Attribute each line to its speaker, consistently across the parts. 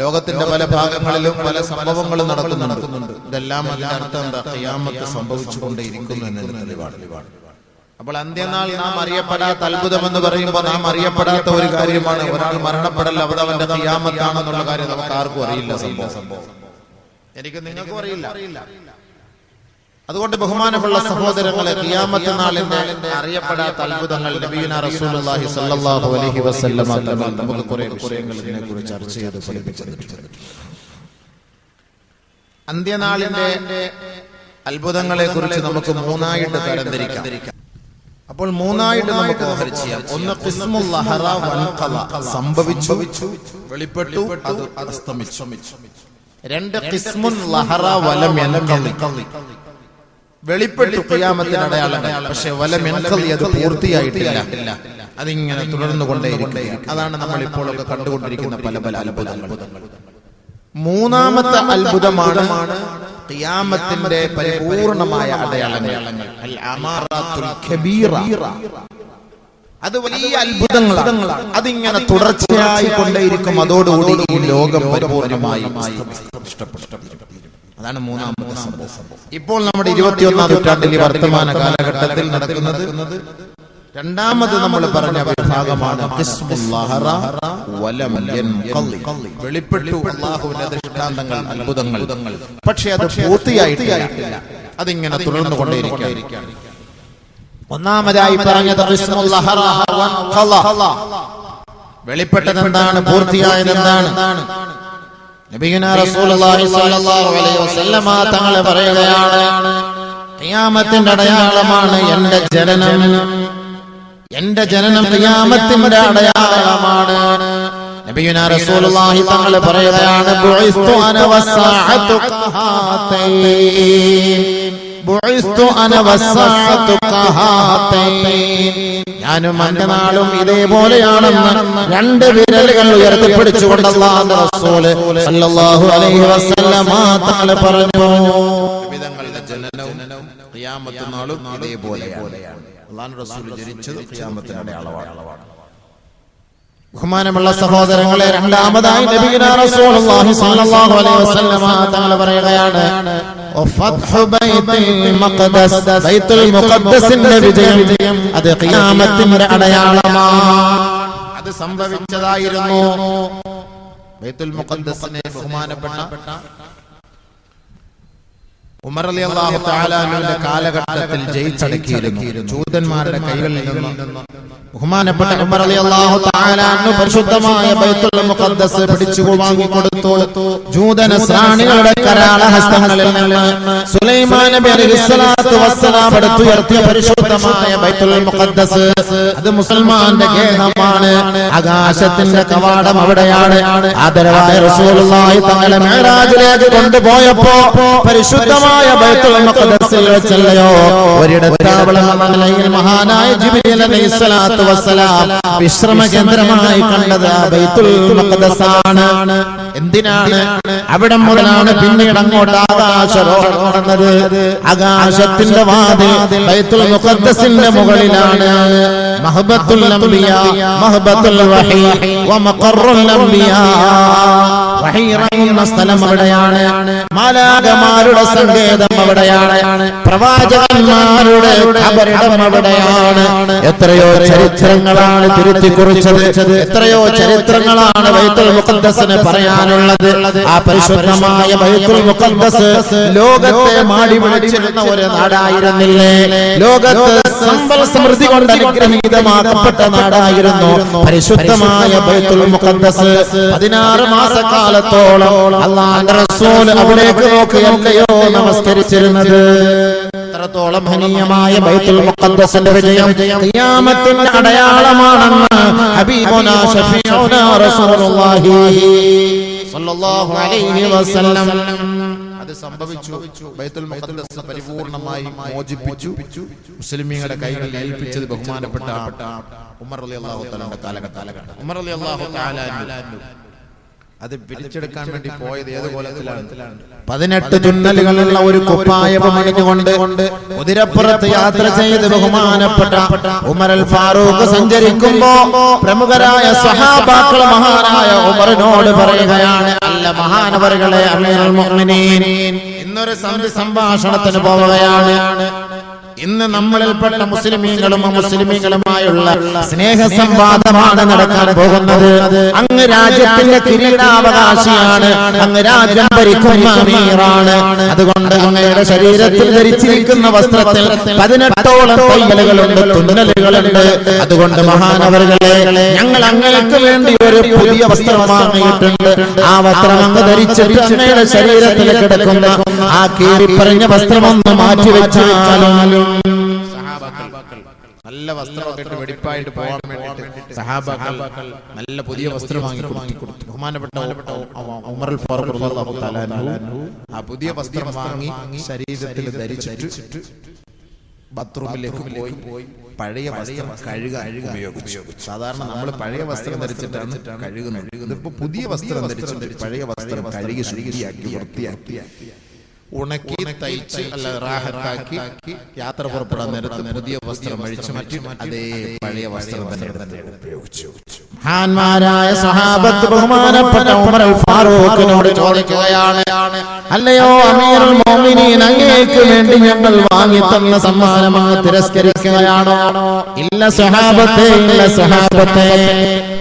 Speaker 1: ലോകത്തിന്റെ പല ഭാഗങ്ങളിലും പല സംഭവങ്ങളും നടക്കുന്നുണ്ട്. ഇതെല്ലാം അതിനർത്ഥം എന്താ ഖിയാമത്ത് സംഭവിച്ചുകൊണ്ടേയിരിക്കുന്നു എന്നതിന് തെളിവാണ് അപ്പോൾ അന്ത്യനാൾ നാം അറിയപ്പെടാത്ത അത്ഭുതം എന്ന് പറയുമ്പോൾ നാം അറിയപ്പെടാത്ത ഒരു കാര്യമാണ്. ഒരാൾ മരണപ്പെടൽ അവതവന്റെ അവന്റെ ഖിയാമത്താണെന്നുള്ള കാര്യം നമുക്ക് ആർക്കും അറിയില്ല സംഭവം. എനിക്ക് നിങ്ങൾക്കും അറിയില്ല. അതുകൊണ്ട് ബഹുമാനമുള്ള സഹോദരങ്ങളെ അറിയപ്പെടാത്ത അത്ഭുതങ്ങൾ റസൂലുള്ളാഹി സ്വല്ലല്ലാഹു അലൈഹി നമുക്ക് കുറെ ചർച്ച ചെയ്ത് അന്ത്യനാളിന്റെ അത്ഭുതങ്ങളെ കുറിച്ച് നമുക്ക് മൂന്നായിട്ട് തരംതിരിക്കാം അപ്പോൾ മൂന്നായിട്ട് നമുക്ക് ചെയ്യാം ഒന്ന്. സംഭവിച്ചു വെളിപ്പെട്ടു അത് അസ്തമിച്ചു രണ്ട് വലം. വെളിപ്പെട്ടു ഖിയാമത്തിന് അടയാളങ്ങൾ പക്ഷെ വല യൻഖളി അത് പൂർത്തിയായിട്ടില്ല. അതിങ്ങനെ തുടർന്നു കൊണ്ടേയിരിക്കുകയാണ് അതാണ് നമ്മൾ ഇപ്പോഴൊക്കെ കണ്ടുകൊണ്ടിരിക്കുന്ന പല പല അത്ഭുതങ്ങൾ. മൂന്നാമത്തെ അത്ഭുതമാണ് ഖിയാമത്തിന്റെ പരിപൂർണമായ അടയാളങ്ങൾ. അത് വലിയ അത്ഭുതങ്ങളാണ്. അതിങ്ങനെ തുടർച്ചയായി കൊണ്ടേയിരിക്കും. അതോടുകൂടി ഈ ലോകം പരിപൂർണമായി ഇഷ്ടപ്പെട്ടു. അതാണ് മൂന്നാമത്തെ സംഭവം. ഇപ്പോൾ നമ്മുടെ ഇരുപത്തിയൊന്നാം നൂറ്റാണ്ടിൽ ഈ വർത്തമാന കാലഘട്ടത്തിൽ നടക്കുന്നത് രണ്ടാമത് നമ്മൾ പറഞ്ഞ വിഭാഗമാണ്. വെളിപ്പെട്ടു അള്ളാഹുവിന്റെ ദൃഷ്ടാന്തങ്ങൾ അത്ഭുതങ്ങൾ. പക്ഷെ അത് പൂർത്തിയായിട്ടില്ല. അതിങ്ങനെ തുടർന്നു കൊണ്ടേയിരിക്കുകയാണ് ഒന്നാമതായി പറഞ്ഞത്. വെളിപ്പെട്ടത് എന്താണ് പൂർത്തിയായത് എന്താണ് നബിയുനാ റസൂലുള്ളാഹി സ്വല്ലല്ലാഹു അലൈഹി വസല്ലമ തങ്ങൾ പറയുകയാണ് ഖിയാമത്തിന്റെ അടയാളമാണ് എന്റെ ജനനം. എന്റെ ജനനം ഖിയാമത്തിന്റെ അടയാളമാണ്. നബിയുനാ റസൂലുള്ളാഹി തങ്ങൾ പറയുകയാണ് ബുഇസ്തു അന വസാഅതു കഹാതൈൻ ഞാനും എന്റെ നാളും ഇതേപോലെയാണെന്ന് രണ്ട് വിരലുകൾ ഉയർത്തിപ്പിടിച്ചുകൊണ്ട് അല്ലാഹുവിന്റെ റസൂൽ സല്ലല്ലാഹു അലൈഹി വസല്ലമ തങ്ങൾ പറഞ്ഞു. ജനനവും നാളും ഇതേപോലെയാണ്. അല്ലാഹുവിന്റെ റസൂൽ ജനിച്ചത് ഖിയാമത്തിന്റെ അളവാണ്. ബഹുമാനമുള്ള സഹോദരങ്ങളെ രണ്ടാമതായി നബിയുനാ റസൂലുള്ളാഹി സ്വല്ലല്ലാഹു അലൈഹി വസല്ലമ തങ്ങൾ പറയുകയാണ് വിജയം അത് ഖിയാമത്തിന്റെ അടയാളമാണ് അത് സംഭവിച്ചതായിരുന്നു. ബൈത്തുൽ മുഖദ്ദസിനെ ബഹുമാനപ്പെട്ട ഉമർ അലി അള്ളാഹു കാലഘട്ടത്തിൽ ജയിച്ചടക്കിയിരുന്നു. ജൂതന്മാരുടെ കൈകളിൽ നിന്ന് ബഹുമാനപ്പെട്ട ഉമർ അലി തആല താലാനു പരിശുദ്ധമായ ബൈത്തുൽ മുഖദ്ദസ് പിടിച്ചു വാങ്ങിക്കൊടുത്തു. ജൂതനസ്രാണികളുടെ കരാള ഹസ്തങ്ങളിൽ നിന്ന് സുലൈമാൻ നബി അലൈഹി സ്വലാത്തു വസ്സലാം എടുത്തുയർത്തിയ പരിശുദ്ധമായ ബൈത്തുൽ മുഖദ്ദസ്. അത് മുസൽമാന്റെ ഗേഹമാണ്. ആകാശത്തിന്റെ കവാടം അവിടെയാണ്. ആദരവായ റസൂലുള്ളാഹി തങ്ങളെ മേരാജിലേക്ക് കൊണ്ടുപോയപ്പോ പരിശുദ്ധമായ ബൈത്തുൽ മുഖദ്ദസിൽ വെച്ചല്ലയോ? ഒരിടത്താവളം മഹാനായ ജിബ്രീൽ അലൈഹി സ്വലാത്തു വസ്സലാം. വിശ്രമ കേന്ദ്രമായി കണ്ടത് ബൈത്തുൽ മുഖദ്ദസാണ് എന്തിനാണ്? അവിടെ മുതലാണ് പിന്നീട് അങ്ങോട്ട് ആകാശരോഹണം നടന്നത്. ആകാശത്തിന്റെ വാതിൽ ബൈത്തുൽ മുഖദ്ദസിന്റെ മുകളിലാണ്. മഹബത്തുൽ അംബിയ. മഹബത്തുൽ വഹി. വമഖർറുൽ അംബിയ. വഹി ഇറങ്ങുന്ന സ്ഥലം അവിടെയാണ്. മാലാകമാരുടെ സങ്കേതം അവിടെയാണ്. പ്രവാചകന്മാരുടെ ഖബറിടം അവിടെയാണ്. എത്രയോ ചരിത്രങ്ങളാണ് തിരുത്തി കുറിച്ചത്. എത്രയോ ചരിത്രങ്ങളാണ് ബൈത്തുൽ മുഖദ്ദസിന് പറയാനുള്ളത്. ആ പരിശുദ്ധമായ ബൈത്തുൽ മുഖദ്ദസ് ലോകത്തെ മാടി വിളിച്ചിരുന്ന ഒരു നാടായിരുന്നില്ലേ? ലോകത്ത് സമ്പൽ സമൃദ്ധി കൊണ്ട് അനുഗ്രഹീതമാക്കപ്പെട്ട നാടായിരുന്നു പരിശുദ്ധമായ ബൈത്തുൽ മുഖദ്ദസ്. പതിനാറ് മാസക്കാലത്തോളം അള്ളാന്റെ റസൂൽ അവിടേക്ക് നോക്കിയല്ലയോ നമസ്കരിച്ചിരുന്നത്. എത്രത്തോളം മഹനീയമായ ബൈത്തുൽ മുഖദ്ദസിന്റെ വിജയം ഖിയാമത്തിന്റെ അടയാളമാണെന്ന് ഹബീബുനാ ഷഫീഉനാ റസൂലുള്ളാഹി സ്വല്ലല്ലാഹു അലൈഹി വസല്ലം അത് സംഭവിച്ചു. ബൈത്തുൽ മുഖദ്ദസ് പരിപൂർണമായി മോചിപ്പിച്ചു. മുസ്ലിമീങ്ങളുടെ കൈകളിൽ ഏൽപ്പിച്ചത് ബഹുമാനപ്പെട്ട ഉമർ റളിയല്ലാഹു തആലയുടെ കാലഘട്ടത്തിലാണ്. ഉമർ റളിയല്ലാഹു തആല അത് പിടിച്ചെടുക്കാൻ വേണ്ടി പോയത് ഏത് കോലത്തിലാണ് പതിനെട്ട് തുന്നലുകളുള്ള ഒരു കുപ്പായം അണിഞ്ഞുകൊണ്ട് കുതിരപ്പുറത്ത് യാത്ര ചെയ്ത് ബഹുമാനപ്പെട്ട ഉമരൽ ഫാറൂഖ് സഞ്ചരിക്കുമ്പോ പ്രമുഖരായ സഹാബാക്കൾ മഹാനായ ഉമറിനോട് പറയുകയാണ് അല്ല മഹാനവറുകളെ ഇന്നൊരു സംഭാഷണത്തിന് പോവുകയാണ്. ഇന്ന് നമ്മളിൽപ്പെട്ട മുസ്ലിമീങ്ങളും മുസ്ലിമീങ്ങളുമായുള്ള സ്നേഹ സംവാദമാണ് നടക്കാൻ പോകുന്നത്. അങ്ങ് രാജ്യത്തിന്റെ കിരീടാവകാശിയാണ്. അങ്ങ് രാജ്യം ഭരിക്കുന്ന അമീറാണ്. അതുകൊണ്ട് അങ്ങയുടെ ശരീരത്തിൽ ധരിച്ചിരിക്കുന്ന വസ്ത്രത്തിൽ പതിനെട്ടോളം തയ്യലുകളുണ്ട് തുന്നലുകളുണ്ട്. അതുകൊണ്ട് മഹാനവറുകളെ ഞങ്ങൾ അങ്ങേക്ക് വേണ്ടി ഒരു പുതിയ വസ്ത്രം വാങ്ങിയിട്ടുണ്ട്. ആ വസ്ത്രം അങ്ങ് ധരിച്ചിട്ട് അങ്ങയുടെ ശരീരത്തിൽ കിടക്കുന്ന ആ കീറിപ്പറഞ്ഞ വസ്ത്രമൊന്ന് വസ്ത്രം ഒന്ന് മാറ്റി വെച്ചാലും നല്ല വസ്ത്രമൊക്കെ വെടിപ്പായിട്ട് പോകാൻ വേണ്ടിയിട്ട് സഹാബാക്കൾ നല്ല പുതിയ വസ്ത്രം വാങ്ങി കൊടുത്തു ബഹുമാനപ്പെട്ട ഉമറൽ ആ പുതിയ വസ്ത്രം വാങ്ങി ശരീരത്തിൽ ധരിച്ചിട്ട് ബാത്റൂമിലേക്ക് പോയി. പഴയ വസ്ത്രം കഴുകാൻ ഉപയോഗിച്ചു. സാധാരണ നമ്മൾ പഴയ വസ്ത്രം ധരിച്ചിട്ടാണ് കഴുകുന്നത്. ഇതിപ്പോ പുതിയ വസ്ത്രം ധരിച്ചിട്ട് പഴയ വസ്ത്രം കഴുകി ശുചിയാക്കി വൃത്തിയാക്കി. ഉണക്കി തയ്ച്ച് അല്ല റാഹത്താക്കി യാത്ര പുറപ്പെടാൻ നേരത്ത് പുതിയ വസ്ത്രം അഴിച്ചു മാറ്റി അതേ പഴയ വസ്ത്രം തന്നെ ഉപയോഗിച്ചു. മഹാന്മാരായ സഹാബത്ത് ബഹുമാനപ്പെട്ട ഉമർ അൽ ഫാറൂഖിനോട് ചോദിക്കുകയാണ് അല്ലയോ അമീറുൽ മോമിനീൻ അങ്ങേക്ക് വേണ്ടി ഞങ്ങൾ വാങ്ങി തന്ന സമ്മാനമാണ് തിരസ്കരിക്കുകയാണ്? ഇല്ല സഹാബത്തെ ഇല്ല സഹാബത്തെ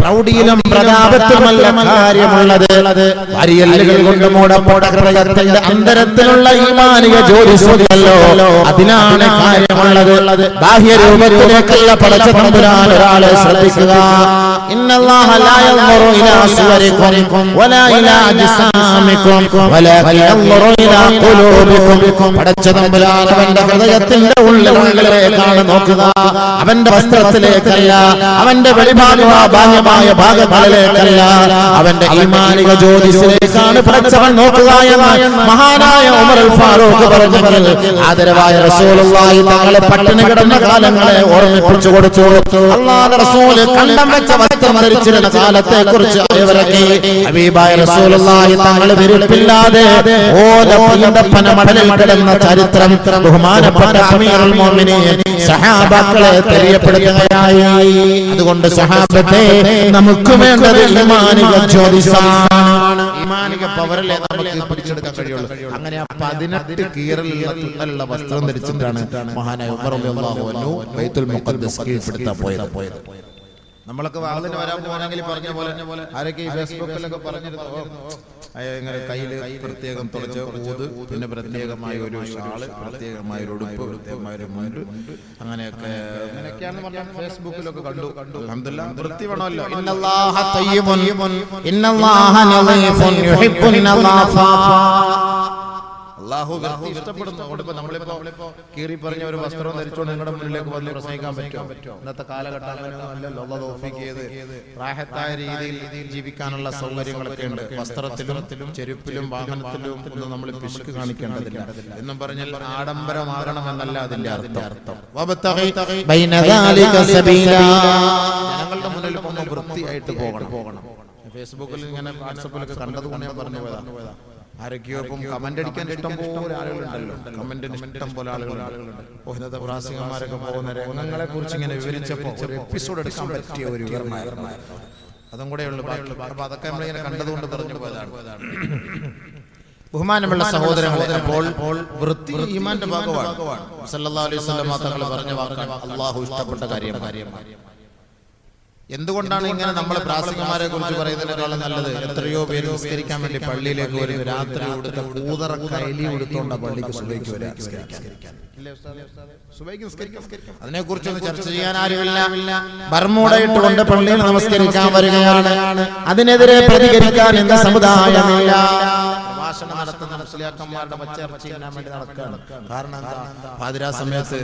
Speaker 1: പ്രൗഢിയിലും പ്രതാപത്തിലുമല്ല കാര്യമുള്ളത്. അരിയല്ലുകൾ കൊണ്ട് മൂടപ്പോട ഹൃദയത്തിന്റെ അന്തരത്തിലുള്ള ഈമാനിക ജ്യോതിസുകളല്ലോ അതിനാണ് കാര്യമുള്ളത്. ബാഹ്യ രൂപത്തിലേക്കുള്ള പടച്ച തമ്പുരാൻ ഒരാളെ ശ്രദ്ധിക്കുക. ഇന്നല്ലാഹ ലാ യൻദുറു ഇലാ സുവരിക്കും വലാ ഇലാ അജ്സാമിക്കും. വലാ പടച്ച തമ്പുരാൻ അവന്റെ ഹൃദയത്തിന്റെ ഉള്ളിലേക്കാണ് നോക്കുക അവന്റെ വസ്ത്രത്തിലേക്കല്ല അവന്റെ വെളിഭാഗമായ ഭാഗങ്ങളിലേക്കല്ല. അവന്റെ ഈമാനിക ജ്യോതിസിലേക്കാണ് പടച്ചവൻ നോക്കുക എന്ന് മഹാനായ ഉമർ ഫാറൂഖ് പറഞ്ഞെങ്കിൽ ആദരവായ റസൂലുള്ളാഹി തങ്ങളെ പട്ടിണി കിടന്ന കാലങ്ങളെ ഓർമ്മിപ്പിച്ചു കൊടുത്തു. അള്ളാഹ് റസൂൽ കണ്ടം വെച്ച വസ്ത്രം ധരിച്ചിരുന്ന കാലത്തെ കുറിച്ച് അറിവരക്കി ഹബീബായ റസൂലുള്ളാഹി വെറുപ്പില്ലാതെ മടലിൽ ചരിത്രം ബഹുമാനപ്പെട്ട അമീറുൽ മുഅ്മിനീൻ സഹാബാക്കളെ അതുകൊണ്ട് സഹാബത്തെ നമുക്ക് വേണ്ടത് പവറല്ലേ നമുക്ക് പിടിച്ചെടുക്കാൻ കഴിയുള്ളൂ. അങ്ങനെ പതിനെട്ട് വസ്ത്രം ധരിച്ചിട്ടാണ് മഹാനായ ഉമർ അൻഹു ബൈത്തുൽ മുഖദ്ദസ് പോയത് പോയത്. നമ്മളൊക്കെ വാഹനത്തിന് വരാൻ പോകണമെങ്കിൽ പറഞ്ഞ പോലെ ആരൊക്കെ ഈ ഫേസ്ബുക്കിലൊക്കെ പറഞ്ഞിരുന്നു? ഇങ്ങനെ കയ്യിൽ പ്രത്യേകം തുളച്ച് ഊത് പിന്നെ പ്രത്യേകമായ ഒരു ഷാൾ പ്രത്യേകമായ ഒരു ഉടുപ്പ് പ്രത്യേകമായ ഒരു മുണ്ട് അങ്ങനെയൊക്കെ അങ്ങനെയൊക്കെയാണ് പറഞ്ഞാൽ ഫേസ്ബുക്കിലൊക്കെ കണ്ടു. കണ്ടു. അൽഹംദുലില്ലാ വൃത്തി വേണമല്ലോ. ഇന്നല്ലാഹ തയ്യിബുൻ. ഇന്നല്ലാഹ നളീഫുൻ യുഹിബ്ബുൻ നളാഫ അള്ളാഹു അള്ളാഹു ഇഷ്ടപ്പെടുന്നു. അവിടെ നമ്മളിപ്പോ കീറി പറഞ്ഞ ഒരു വസ്ത്രം ധരിച്ചുകൊണ്ട് നിങ്ങളുടെ മുന്നിലേക്ക് വന്ന് പ്രസംഗിക്കാൻ പറ്റും ഇന്നത്തെ കാലഘട്ടം അങ്ങനെയൊന്നുമല്ലല്ലോ അള്ളാഹ് തൗഫീഖ് ചെയ്ത് റാഹത്തായ രീതിയിൽ ജീവിക്കാനുള്ള സൗകര്യങ്ങളൊക്കെ ഉണ്ട്. വസ്ത്രത്തിലും ചെരുപ്പിലും വാഹനത്തിലും ഒന്നും നമ്മൾ പിശുക്ക് കാണിക്കേണ്ടതില്ല. എന്നും പറഞ്ഞാൽ ആഡംബരമാകണമെന്നല്ല അതിന്റെ അർത്ഥം. ജനങ്ങളുടെ മുന്നിൽ ഒന്ന് വൃത്തിയായിട്ട് പോകണം. പോകണം. ഫേസ്ബുക്കിൽ ഇങ്ങനെ വാട്സപ്പിലൊക്കെ കണ്ടത് കൊണ്ട് ഞാൻ പറഞ്ഞു പോയതാ ആരൊക്കെയോ ഇപ്പം കമന്റ് അടിക്കാൻ ഇഷ്ടം പോലെ ആളുകളുണ്ടല്ലോ. കമന്റിന് ഇഷ്ടം പോലെ ആളുകളുണ്ട്. ഓ, ഇന്നത്തെ പ്രാസികന്മാരൊക്കെ പോകുന്ന രംഗങ്ങളെ കുറിച്ച് ഇങ്ങനെ വിവരിച്ചപ്പോ ഒരു എപ്പിസോഡ് എടുക്കാൻ പറ്റിയ ഒരു വിവരമായിരുന്നു അതും. കൂടെ ഉള്ളു ബാക്കി. അപ്പൊ അതൊക്കെ നമ്മളിങ്ങനെ കണ്ടതുകൊണ്ട് പറഞ്ഞു പോയതാണ്. ബഹുമാനമുള്ള സഹോദരങ്ങളെ അപ്പോൾ വൃത്തി ഈമാന്റെ ഭാഗമാണ്. സല്ലല്ലാഹു അലൈഹി വസല്ലം തങ്ങൾ പറഞ്ഞ വാക്കാണ് അള്ളാഹു ഇഷ്ടപ്പെട്ട കാര്യം കാര്യമാണ്. എന്തുകൊണ്ടാണ് ഇങ്ങനെ നമ്മൾ പ്രാസികമാരെ കുറിച്ച് പറയുന്നതിനേക്കാളും നല്ലത്? എത്രയോ പേര് നിസ്കരിക്കാൻ വേണ്ടി പള്ളിയിലേക്ക് വരുന്നു. രാത്രി ഇവിടുത്തെ കൂതറ കൈലി കൊടുത്തോണ്ട പള്ളിക്ക് സുബൈക്ക് അതിനെ കുറിച്ചൊന്ന് ചർച്ച ചെയ്യാൻ ആരുമില്ല ബർമൂട ഇട്ടുകൊണ്ട് പള്ളിയിൽ നമസ്കരിക്കാൻ വരികയാണ്. അതിനെതിരെ പ്രതികരിക്കാൻ എന്ന സമുദായമില്ല. പ്രഭാഷണം നടത്തുന്ന മുസ്ലിയാക്കന്മാരുടെ പച്ചർച്ച ചെയ്യാൻ വേണ്ടി നടക്കുകയാണ്. കാരണം എന്താ? പാതിരാ സമയത്ത്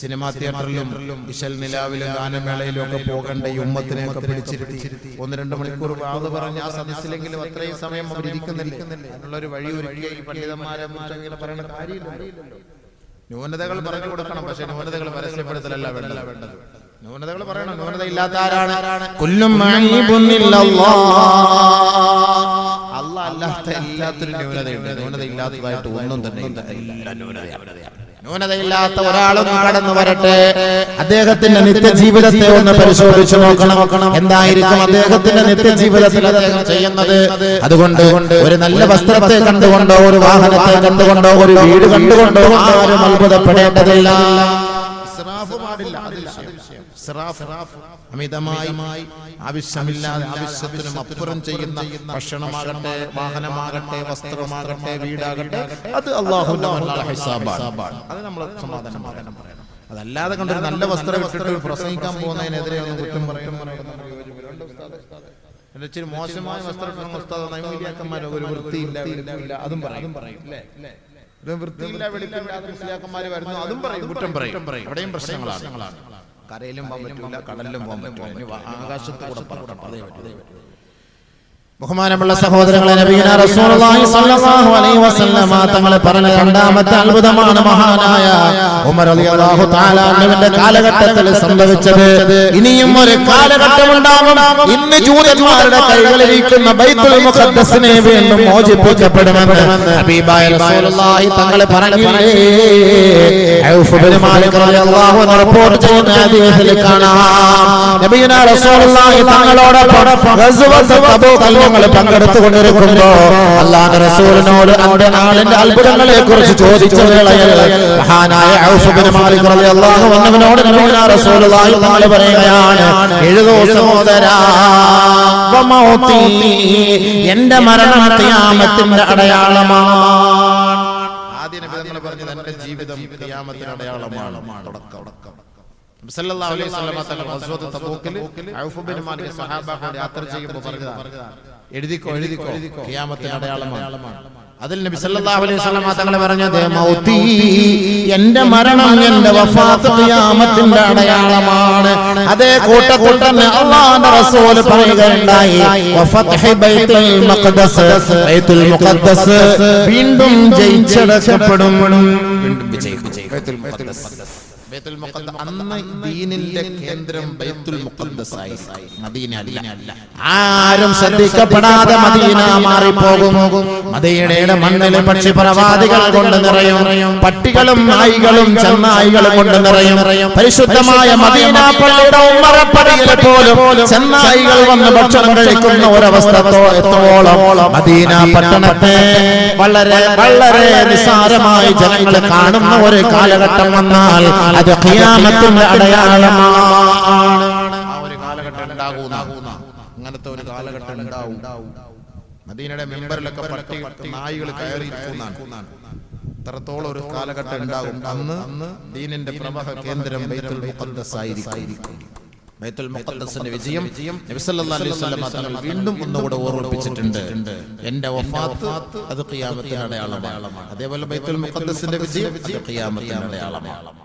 Speaker 1: സിനിമാ തിയേറ്ററിലും വിശൽ നിലാവിലും ഗാനമേളയിലും ഒക്കെ പോകേണ്ട ഈ ഉമ്മത്തിനെയൊക്കെ പിടിച്ചിരുത്തി. ഒന്ന് രണ്ട് മണിക്കൂർ വാത് പറഞ്ഞ ആ സദസ്സിലെങ്കിലും അത്രയും സമയം അവർ ഇരിക്കുന്നില്ല എന്നുള്ള ഒരു വഴി ഒരുക്കിയ ഈ പണ്ഡിതന്മാരെ പറയുന്ന കാര്യമില്ലല്ലോ. ന്യൂനതകൾ പറഞ്ഞു കൊടുക്കണം പക്ഷെ ന്യൂനതകൾ പരസ്യപ്പെടുത്തലല്ല വേണ്ടത്. വേണ്ടത്. ന്യൂനതകൾ പറയണം ന്യൂനത ഇല്ലാത്ത ആരാണ് കുല്ലും അല്ലാത്ത എല്ലാത്തിനും ന്യൂനതയുണ്ട്. ന്യൂനത ഇല്ലാത്തതായിട്ട് ഒന്നും തന്നെ. ന്യൂനതയില്ലാത്ത ഒരാളൊന്ന് കടന്നു വരട്ടെ. അദ്ദേഹത്തിന്റെ നിത്യജീവിതത്തെ ഒന്ന് പരിശോധിച്ചു നോക്കണം. എന്തായിരിക്കും അദ്ദേഹത്തിന്റെ നിത്യജീവിതത്തിൽ അദ്ദേഹം ചെയ്യുന്നത്? അതുകൊണ്ട് ഒരു നല്ല വസ്ത്രത്തെ കണ്ടുകൊണ്ടോ ഒരു വാഹനത്തെ കണ്ടുകൊണ്ടോ ഒരു വീട് കണ്ടുകൊണ്ടോ ആരും അത്ഭുതപ്പെടേണ്ടതില്ല. പാടില്ല അമിതമായി ആവശ്യമില്ലാതെ ആവശ്യത്തിനും അപ്പുറം ചെയ്യുന്ന ഭക്ഷണമാകട്ടെ വാഹനമാകട്ടെ വസ്ത്രമാകട്ടെ വീടാകട്ടെ അത് അള്ളാഹുന്റെ അത് നമ്മൾ സമാധാനം പറയണം. അതല്ലാതെ കണ്ടൊരു നല്ല വസ്ത്രം ഇട്ടിട്ട് പ്രസംഗിക്കാൻ പോകുന്നതിനെതിരെ ഒന്ന് കുറ്റം പറയും. ഇച്ചിരി മോശമായ വസ്ത്രം ഉസ്താദ് നൈമൂല്യാക്കന്മാരോ ഒരു വൃത്തിയില്ല അതും പറയും. വൃത്തിയില്ല വെടിപ്പില്ലാതെ മുസ്ലിയാക്കന്മാര് വരുന്നു അതും പറയും കുറ്റം പറയും എവിടെയും പ്രശ്നങ്ങളാണ്. കരയിലും പോകാൻ പറ്റൂല കടലിലും പോകാൻ പറ്റൂല ആകാശത്ത് കൂടെ പറക്കണം. അതേ പറ്റൂ. ബഹുമാനമുള്ള സഹോദരങ്ങളെ നബീന റസൂലുള്ളാഹി സ്വല്ലല്ലാഹു അലൈഹി വസല്ലമ തങ്ങളെ പറഞ്ഞ രണ്ടാമത്തെ അത്ഭുതമാണ് മഹാനായ ഉമർ റളിയല്ലാഹു തആല അൻഹുവിന്റെ കാലഘട്ടത്തിൽ സംഭവിച്ചത്. ഇനിയും ഒരു കാലഘട്ടം ഉണ്ടാകും ഇന്ന് ജൂതന്മാരുടെ കൈകളിലിരിക്കുന്ന ബൈത്തുൽ മുഖദ്ദസിനെ വീണ്ടും മോചിപ്പിക്കപ്പെടുമെന്ന് ഹബീബായ റസൂലുള്ളാഹി തങ്ങളെ പറഞ്ഞു ഔഫ് ബിൻ മാലിക് റളിയല്ലാഹു അൻഹു റിപ്പോർട്ട് ചെയ്യുന്ന ഹദീസിൽ കാണാം. നബീന റസൂലുള്ളാഹി തങ്ങളോടൊപ്പം ഗസ്വത്ത് തബൂക്കിൽ ഞങ്ങൾ പങ്കെടുത്തുകൊണ്ടിരിക്കുമ്പോ അല്ലാതെ റസൂലിനോട് അന്ത്യനാളിന്റെ അത്ഭുതങ്ങളെ കുറിച്ച് ചോദിച്ചു മഹാനായ അള്ളാഹു വന്നവനോട് റസൂലുള്ളാഹി തങ്ങൾ പറയുകയാണ് എഴുതോ സഹോദരാ വമൗതി എന്റെ മരണം ഖിയാമത്തിന്റെ അടയാളമാണ്. ആദ്യ നബി തങ്ങൾ പറഞ്ഞത് എന്റെ ജീവിതം ഖിയാമത്തിന്റെ അടയാളമാണ്. തുടക്കം. തങ്ങൾ തബൂക്കിൽ സഹാബാക്കളോട് യാത്ര ചെയ്യുമ്പോൾ പറഞ്ഞതാണ്. എഴുതിക്കോ എഴുതിക്കോ. ക്യാമത്തിന് അടയാളമാണ്. അതിൽ നബി സല്ലല്ലാഹു അലൈഹി വസല്ലം തങ്ങളെ പറഞ്ഞത് മൗതി എന്റെ മരണം എന്റെ വഫാത്ത് ഖിയാമത്തിന്റെ അടയാളമാണ്. അതേ കൂട്ടത്തിൽ തന്നെ അല്ലാഹുവിന്റെ റസൂൽ പറയുകയുണ്ടായി. വഫത്ഹി ബൈത്തുൽ മഖ്ദസ് ബൈത്തുൽ മുഖദ്ദസ്. വീണ്ടും ജയിച്ചടക്കപ്പെടും. വീണ്ടും വിജയിക്കും. ബൈത്തുൽ മുഖദ്ദസ്. അന്ന് ദീനിന്റെ കേന്ദ്രം ബൈത്തുൽ മുഖദ്ദസ് ആയി മദീന അല്ല. ആരും ശ്രദ്ധിക്കപ്പെടാതെ മദീന മാറിപ്പോകും. മദീനയുടെ മണ്ണിൽ പക്ഷി പ്രവാദികൾ കൊണ്ട് നിറയും. പട്ടികളും നായികളും ചെന്നായികളും കൊണ്ട് നിറയും. പരിശുദ്ധമായ മദീന പള്ളിയുടെ ഉമ്മറപ്പടിയിൽ പോലും ചെന്നായികൾ വന്ന് ഭക്ഷണം കഴിക്കുന്ന ഒരവസ്ഥ എത്തോളം മദീന പട്ടണത്തെ വളരെ വളരെ നിസാരമായി ജനങ്ങൾ കാണുന്ന ഒരു കാലഘട്ടം വന്നാൽ അത് ഖിയാമത്തിന്റെ അടയാളമാണ്. ആ ഒരു കാലഘട്ടം ഉണ്ടാകുന്ന അങ്ങനത്തെ ഒരു കാലഘട്ടം ഉണ്ടാവും. മദീനയുടെ മെമ്പറിലൊക്കെ പട്ടി നായികൾ കയറി ഇത്രത്തോളം ഒരു കാലഘട്ടം ഉണ്ടാകും. അന്ന് ദീനിന്റെ പ്രമുഖ കേന്ദ്രം ബൈത്തുൽ മുഖദ്ദസ് ആയിരിക്കും. ബൈത്തുൽ മുഖദ്ദസിന്റെ വിജയം നബി സല്ലല്ലാഹു അലൈഹി വസല്ലം തങ്ങൾ വീണ്ടും ഒന്നുകൂടെ ഓർമ്മിപ്പിച്ചിട്ടുണ്ട്. എന്റെ വഫാത്ത് അത് ഖിയാമത്തിന്റെ അടയാളമാണ്. അതേപോലെ ബൈത്തുൽ മുഖദ്ദസിന്റെ വിജയം അത് ഖിയാമത്തിന്റെ അടയാളമാണ്.